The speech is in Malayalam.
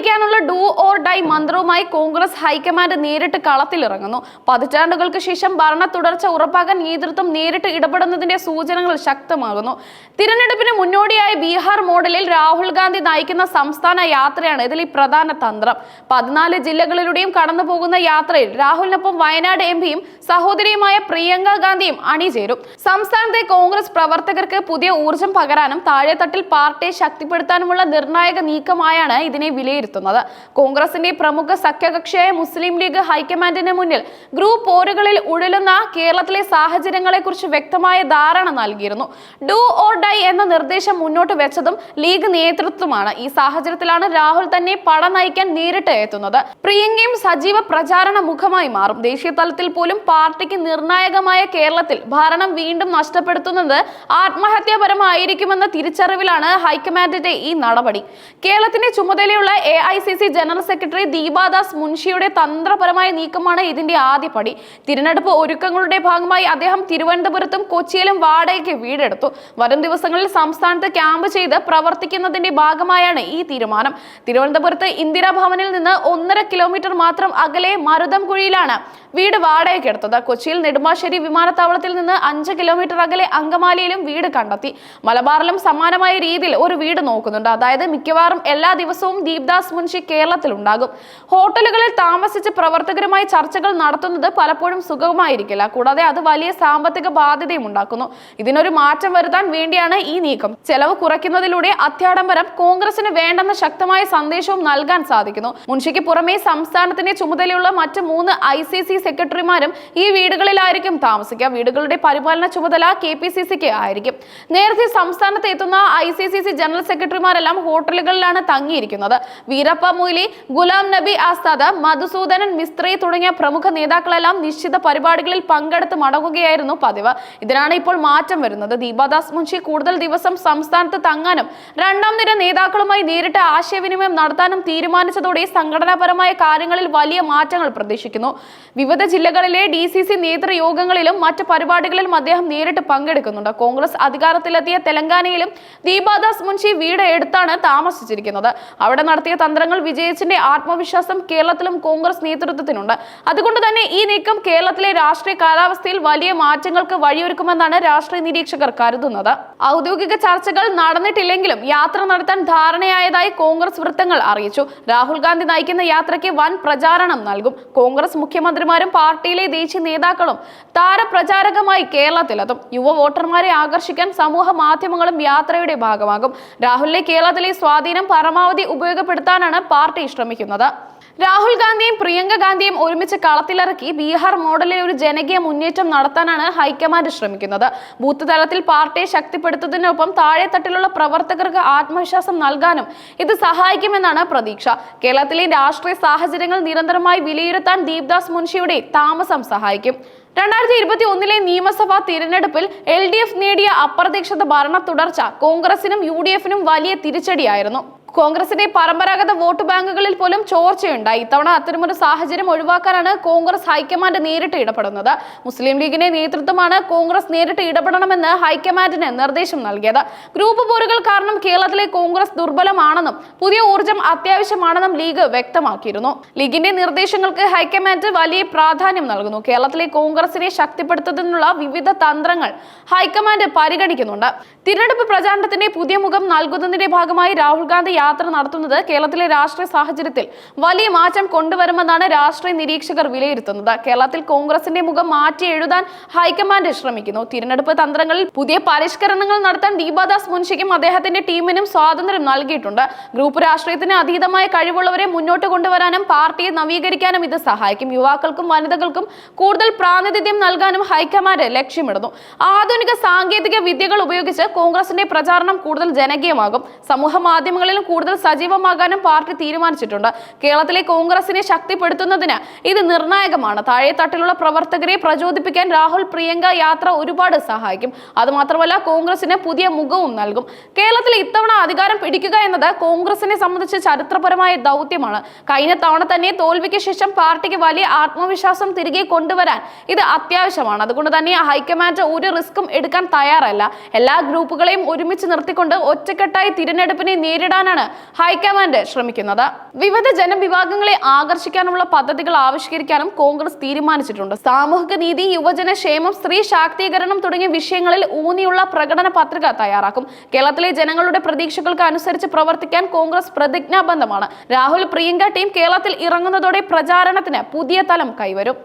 പിടിക്കാനുള്ള ഡു ഓർ ഡൈ മന്ത്രവുമായി കോൺഗ്രസ് ഹൈക്കമാൻഡ് നേരിട്ട് കളത്തിലിറങ്ങുന്നു. പതിറ്റാണ്ടുകൾക്ക് ശേഷം ഭരണ തുടർച്ച ഉറപ്പാക്കാൻ നേതൃത്വം നേരിട്ട് ഇടപെടുന്നതിന്റെ സൂചനകൾ ശക്തമാകുന്നു. തിരഞ്ഞെടുപ്പിന് മുന്നോടിയായി ബീഹാർ മോഡലിൽ രാഹുൽ ഗാന്ധി നയിക്കുന്ന സംസ്ഥാന യാത്രയാണ് ഇതിൽ പ്രധാന തന്ത്രം. പതിനാല് ജില്ലകളിലൂടെയും കടന്നു പോകുന്ന യാത്രയിൽ രാഹുലിനൊപ്പം വയനാട് എം പിയും സഹോദരിയുമായ പ്രിയങ്ക ഗാന്ധിയും അണിചേരും. സംസ്ഥാനത്തെ കോൺഗ്രസ് പ്രവർത്തകർക്ക് പുതിയ ഊർജം പകരാനും താഴെത്തട്ടിൽ പാർട്ടിയെ ശക്തിപ്പെടുത്താനുമുള്ള നിർണായക നീക്കമായാണ് ഇതിനെ വിലയിരുത്തുന്നത്. കോൺഗ്രസിന്റെ പ്രമുഖ സഖ്യകക്ഷിയായ മുസ്ലിം ലീഗ് ഹൈക്കമാൻഡിന് മുന്നിൽ ഗ്രൂപ്പ് പോരുകളിൽ ഉഴലുന്ന കേരളത്തിലെ സാഹചര്യങ്ങളെക്കുറിച്ച് വ്യക്തമായ ധാരണ നൽകിയിരുന്നു. ഡു ഓർ ഡൈ എന്ന നിർദ്ദേശം മുന്നോട്ട് വെച്ചതും ലീഗ് നേതൃത്വമാണ്. ഈ സാഹചര്യത്തിലാണ് രാഹുൽ തന്നെ പട നയിക്കാൻ നേരിട്ട് എത്തുന്നത്. പ്രിയങ്കയും സജീവ പ്രചാരണ മുഖമായി മാറും. ദേശീയ തലത്തിൽ പോലും പാർട്ടിക്ക് നിർണായകമായ കേരളത്തിൽ ഭരണം വീണ്ടും നഷ്ടപ്പെടുത്തുന്നത് ആത്മഹത്യാപരമായിരിക്കുമെന്ന തിരിച്ചറിവിലാണ് ഹൈക്കമാൻഡിന്റെ ഈ നടപടി. കേരളത്തിന്റെ ചുമതലയുള്ള A I C C general secretary Deepa Das മുൻഷിയുടെ തന്ത്രപരമായ നീക്കമാണ് ഇതിന്റെ ആദ്യപടി തിരഞ്ഞെടുപ്പ് ഒരുക്കങ്ങളുടെ ഭാഗമായി അദ്ദേഹം തിരുവനന്തപുരത്തും കൊച്ചിയിലും വാടകയ്ക്ക് വീടെടുത്തു. വരും ദിവസങ്ങളിൽ സംസ്ഥാനത്ത് ക്യാമ്പ് ചെയ്ത് പ്രവർത്തിക്കുന്നതിന്റെ ഭാഗമായാണ് ഈ തീരുമാനം. തിരുവനന്തപുരത്ത് ഇന്ദിരാഭവനിൽ നിന്ന് ഒന്നര കിലോമീറ്റർ മാത്രം അകലെ മരുതംകുഴിയിലാണ് വീട് വാടകയ്ക്ക് എടുത്തത്. കൊച്ചിയിൽ നെടുമ്പാശ്ശേരി വിമാനത്താവളത്തിൽ നിന്ന് അഞ്ച് കിലോമീറ്റർ അകലെ അങ്കമാലിയിലും വീട് കണ്ടെത്തി. മലബാറിലും സമാനമായ രീതിയിൽ ഒരു വീട് നോക്കുന്നുണ്ട്. അതായത് മിക്കവാറും എല്ലാ ദിവസവും ദീപ്ദാസ് മുൻഷി കേരളത്തിലുണ്ടാകും. ഹോട്ടലുകളിൽ താമസിച്ച് പ്രവർത്തകരുമായി ചർച്ചകൾ നടത്തുന്നത് പലപ്പോഴും സുഖമായിരിക്കില്ല. കൂടാതെ അത് വലിയ സാമ്പത്തിക ബാധ്യതയും ഉണ്ടാക്കുന്നു. ഇതിനൊരു മാറ്റം വരുത്താൻ വേണ്ടിയാണ് ഈ നീക്കം. ചെലവ് കുറയ്ക്കുന്നതിലൂടെ അത്യാഡംബരം കോൺഗ്രസിന് വേണ്ടെന്ന ശക്തമായ സന്ദേശവും നൽകാൻ സാധിക്കുന്നു. മുൻഷിക്ക് പുറമെ സംസ്ഥാനത്തിന്റെ ചുമതലയുള്ള മറ്റ് മൂന്ന് ഐ സി സി സെക്രട്ടറിമാരും ഈ വീടുകളിലായിരിക്കും താമസിക്കുക. വീടുകളുടെ പരിപാലന ചുമതല കെ പി സി സിക്ക് ആയിരിക്കും. നേരത്തെ സംസ്ഥാനത്ത് എത്തുന്ന I C C C general സെക്രട്ടറിമാരെല്ലാം ഹോട്ടലുകളിലാണ് തങ്ങിയിരിക്കുന്നത്. വീരപ്പ മൊയ്ലി ഗുലാം നബി ആസാദ് മധുസൂദനൻ മിസ്ത്രി തുടങ്ങിയ പ്രമുഖ നേതാക്കളെല്ലാം നിശ്ചിത പരിപാടികളിൽ പങ്കെടുത്ത് മടങ്ങുകയായിരുന്നു പതിവ്. ഇതിനാണ് ഇപ്പോൾ മാറ്റം വരുന്നത്. ദീപാദാസ് മുൻഷി കൂടുതൽ ദിവസം സംസ്ഥാനത്ത് തങ്ങാനും രണ്ടാം നിര നേതാക്കളുമായി നേരിട്ട് ആശയവിനിമയം നടത്താനും തീരുമാനിച്ചതോടെ സംഘടനാപരമായ കാര്യങ്ങളിൽ വലിയ മാറ്റങ്ങൾ പ്രതീക്ഷിക്കുന്നു. വിവിധ ജില്ലകളിലെ ഡി സി സി നേതൃയോഗങ്ങളിലും മറ്റ് പരിപാടികളിലും അദ്ദേഹം നേരിട്ട് പങ്കെടുക്കുന്നുണ്ട്. കോൺഗ്രസ് അധികാരത്തിലെത്തിയ തെലങ്കാനയിലും ദീപാദാസ് മുൻഷി വീട് എടുത്താണ് താമസിച്ചിരിക്കുന്നത്. അവിടെ നടത്തിയ തന്ത്രങ്ങൾ വിജയിച്ചിന്റെ ആത്മവിശ്വാസം കേരളത്തിലും കോൺഗ്രസ് നേതൃത്വത്തിനുണ്ട്. അതുകൊണ്ട് തന്നെ ഈ നീക്കം കേരളത്തിലെ രാഷ്ട്രീയ കാലാവസ്ഥയിൽ വലിയ മാറ്റങ്ങൾക്ക് വഴിയൊരുക്കുമെന്നാണ് രാഷ്ട്രീയ നിരീക്ഷകർ കരുതുന്നത്. ഔദ്യോഗിക ചർച്ചകൾ നടന്നിട്ടില്ലെങ്കിലും യാത്ര നടത്താൻ ധാരണയായതായി കോൺഗ്രസ് വൃത്തങ്ങൾ അറിയിച്ചു. രാഹുൽ ഗാന്ധി നയിക്കുന്ന യാത്രയ്ക്ക് വൻ പ്രചാരണം നൽകും. കോൺഗ്രസ് മുഖ്യമന്ത്രിമാരും പാർട്ടിയിലെ ദേശീയ നേതാക്കളും താരപ്രചാരകമായി കേരളത്തിലെത്തും. യുവ വോട്ടർമാരെ ആകർഷിക്കാൻ സമൂഹ മാധ്യമങ്ങളും യാത്രയുടെ ഭാഗമാകും. രാഹുലിനെ കേരളത്തിലെ സ്വാധീനം പരമാവധി ഉപയോഗപ്പെടുത്താനാണ് പാർട്ടി ശ്രമിക്കുന്നത്. രാഹുൽ ഗാന്ധിയും പ്രിയങ്ക ഗാന്ധിയും ഒരുമിച്ച് കളത്തിലിറക്കി ബീഹാർ മോഡലിൽ ഒരു ജനകീയ മുന്നേറ്റം നടത്താനാണ് ഹൈക്കമാൻഡ് ശ്രമിക്കുന്നത്. ബൂത്ത് തലത്തിൽ പാർട്ടിയെ ശക്തിപ്പെടുത്തുന്നതിനൊപ്പം താഴെത്തട്ടിലുള്ള പ്രവർത്തകർക്ക് ആത്മവിശ്വാസം നൽകാനും ഇത് സഹായിക്കുമെന്നാണ് പ്രതീക്ഷ. കേരളത്തിലെ രാഷ്ട്രീയ സാഹചര്യങ്ങൾ നിരന്തരമായി വിലയിരുത്താൻ ദീപ്ദാസ് മുൻഷിയുടെ താമസം സഹായിക്കും. രണ്ടായിരത്തി ഇരുപത്തി ഒന്നിലെ നിയമസഭാ തിരഞ്ഞെടുപ്പിൽ എൽ ഡി എഫ് നേടിയ അപ്രതീക്ഷിത ഭരണ തുടർച്ച കോൺഗ്രസിനും യു ഡി എഫിനും വലിയ തിരിച്ചടിയായിരുന്നു. കോൺഗ്രസിന്റെ പരമ്പരാഗത വോട്ട് ബാങ്കുകളിൽ പോലും ചോർച്ചയുണ്ടായി. ഇത്തവണ അത്തരമൊരു സാഹചര്യം ഒഴിവാക്കാനാണ് കോൺഗ്രസ് ഹൈക്കമാൻഡ് നേരിട്ട് ഇടപെടുന്നത്. മുസ്ലിം ലീഗിന്റെ നേതൃത്വമാണ് കോൺഗ്രസ് നേരിട്ട് ഇടപെടണമെന്ന് ഹൈക്കമാൻഡിന് നിർദ്ദേശം നൽകിയത്. ഗ്രൂപ്പ് പോരുകൾ കാരണം കേരളത്തിലെ കോൺഗ്രസ് ദുർബലമാണെന്നും പുതിയ ഊർജം അത്യാവശ്യമാണെന്നും ലീഗ് വ്യക്തമാക്കിയിരുന്നു. ലീഗിന്റെ നിർദ്ദേശങ്ങൾക്ക് ഹൈക്കമാൻഡ് വലിയ പ്രാധാന്യം നൽകുന്നു. കേരളത്തിലെ കോൺഗ്രസിനെ ശക്തിപ്പെടുത്തുന്നതിനുള്ള വിവിധ തന്ത്രങ്ങൾ ഹൈക്കമാൻഡ് പരിഗണിക്കുന്നുണ്ട്. തിരഞ്ഞെടുപ്പ് പ്രചാരണത്തിന്റെ പുതിയ മുഖം നൽകുന്നതിന്റെ ഭാഗമായി രാഹുൽ ഗാന്ധി യാത്ര നടത്തുന്നത് കേരളത്തിലെ രാഷ്ട്രീയ സാഹചര്യത്തിൽ വലിയ മാറ്റം കൊണ്ടുവരുമെന്നാണ് രാഷ്ട്രീയ നിരീക്ഷകർ വിലയിരുത്തുന്നത്. കേരളത്തിൽ കോൺഗ്രസിന്റെ മുഖം മാറ്റി എഴുതാൻ ഹൈക്കമാൻഡ് ശ്രമിക്കുന്നു. തിരഞ്ഞെടുപ്പ് തന്ത്രങ്ങളിൽ പുതിയ പരിഷ്കരണങ്ങൾ നടത്താൻ ദീപാദാസ് മുൻഷിക്കും അദ്ദേഹത്തിന്റെ ടീമിനും സ്വാതന്ത്ര്യം നൽകിയിട്ടുണ്ട്. ഗ്രൂപ്പ് രാഷ്ട്രീയത്തിന് അതീതമായ കഴിവുള്ളവരെ മുന്നോട്ട് കൊണ്ടുവരാനും പാർട്ടിയെ നവീകരിക്കാനും ഇത് സഹായിക്കും. യുവാക്കൾക്കും വനിതകൾക്കും കൂടുതൽ പ്രാതിനിധ്യം നൽകാനും ഹൈക്കമാൻഡ് ലക്ഷ്യമിടുന്നു. ആധുനിക സാങ്കേതിക വിദ്യകൾ ഉപയോഗിച്ച് കോൺഗ്രസിന്റെ പ്രചാരണം കൂടുതൽ ജനകീയമാകും. സമൂഹ മാധ്യമങ്ങളിലും കൂടുതൽ സജീവമാകാനും പാർട്ടി തീരുമാനിച്ചിട്ടുണ്ട്. കേരളത്തിലെ കോൺഗ്രസിനെ ശക്തിപ്പെടുത്തുന്നതിന് ഇത് നിർണായകമാണ്. താഴെത്തട്ടിലുള്ള പ്രവർത്തകരെ പ്രചോദിപ്പിക്കാൻ രാഹുൽ പ്രിയങ്ക യാത്ര ഒരുപാട് സഹായിക്കും. അതുമാത്രമല്ല കോൺഗ്രസിന് പുതിയ മുഖവും നൽകും. കേരളത്തിൽ ഇത്തവണ അധികാരം പിടിക്കുക എന്നത് കോൺഗ്രസിനെ സംബന്ധിച്ച് ചരിത്രപരമായ ദൗത്യമാണ്. കഴിഞ്ഞ തവണ തന്നെ തോൽവിക്ക് ശേഷം പാർട്ടിക്ക് വലിയ ആത്മവിശ്വാസം തിരികെ കൊണ്ടുവരാൻ ഇത് അത്യാവശ്യമാണ്. അതുകൊണ്ട് തന്നെ ഹൈക്കമാൻഡ് ഒരു റിസ്ക്കും എടുക്കാൻ തയ്യാറല്ല. എല്ലാ ഗ്രൂപ്പുകളെയും ഒരുമിച്ച് നിർത്തിക്കൊണ്ട് ഒറ്റക്കെട്ടായി തിരഞ്ഞെടുപ്പിനെ നേരിടാനാണ് നേടാനാണ് ഹൈക്കമാൻഡ് ശ്രമിക്കുന്നത്. വിവിധ ജനവിഭാഗങ്ങളെ ആകർഷിക്കാനുള്ള പദ്ധതികൾ ആവിഷ്കരിക്കാനും കോൺഗ്രസ് തീരുമാനിച്ചിട്ടുണ്ട്. സാമൂഹിക നീതി യുവജന ക്ഷേമം സ്ത്രീ ശാക്തീകരണം തുടങ്ങിയ വിഷയങ്ങളിൽ ഊന്നിയുള്ള പ്രകടന പത്രിക തയ്യാറാക്കും. കേരളത്തിലെ ജനങ്ങളുടെ പ്രതീക്ഷകൾക്ക് അനുസരിച്ച് പ്രവർത്തിക്കാൻ കോൺഗ്രസ് പ്രതിജ്ഞാബദ്ധമാണ്. രാഹുൽ പ്രിയങ്ക ടീം കേരളത്തിൽ ഇറങ്ങുന്നതോടെ പ്രചാരണത്തിന് പുതിയ തലം കൈവരും.